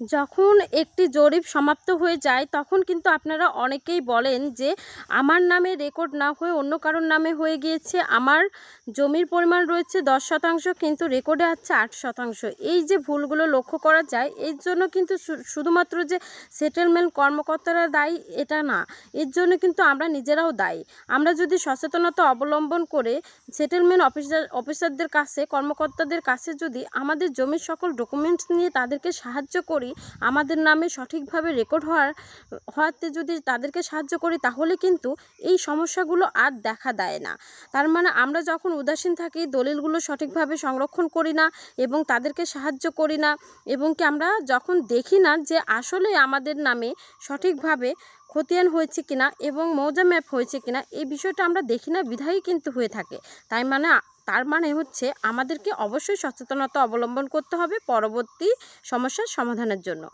যখন একটি জরিপ সমাপ্ত হয়ে যায়, তখন কিন্তু আপনারা অনেকেই বলেন যে, আমার নামে রেকর্ড না হয়ে অন্য কারোর নামে হয়ে গিয়েছে। আমার জমির পরিমাণ রয়েছে দশ শতাংশ, কিন্তু রেকর্ডে আছে আট শতাংশ। এই যে ভুলগুলো লক্ষ্য করা যায়, এর জন্য কিন্তু শুধুমাত্র যে সেটেলমেন্ট কর্মকর্তারা দায়ী, এটা না। এর জন্য কিন্তু আমরা নিজেরাও দায়ী। আমরা যদি সচেতনতা অবলম্বন করে সেটেলমেন্ট অফিসার, অফিসারদের কাছে, কর্মকর্তাদের কাছে যদি আমাদের জমির সকল ডকুমেন্টস নিয়ে তাদেরকে সাহায্য করি, আমাদের নামে সঠিকভাবে রেকর্ড হওয়ার, হওয়াতে যদি তাদেরকে সাহায্য করি, তাহলে কিন্তু এই সমস্যাগুলো আর দেখা দেয় না। তার মানে আমরা যখন উদাসীন থাকি, দলিলগুলো সঠিকভাবে সংরক্ষণ করি না এবং তাদেরকে সাহায্য করি না এবং কি আমরা যখন দেখি না যে আসলে আমাদের নামে সঠিকভাবে খতিয়ান হয়েছে কিনা এবং মৌজা ম্যাপ হয়েছে কিনা, এই বিষয়টা আমরা দেখি না বিধায়ী কিন্তু হয়ে থাকে। তাই মানে তার মানে হচ্ছে আমাদেরকে অবশ্যই সচেতনতা অবলম্বন করতে হবে পরবর্তী সমস্যার সমাধানের জন্য।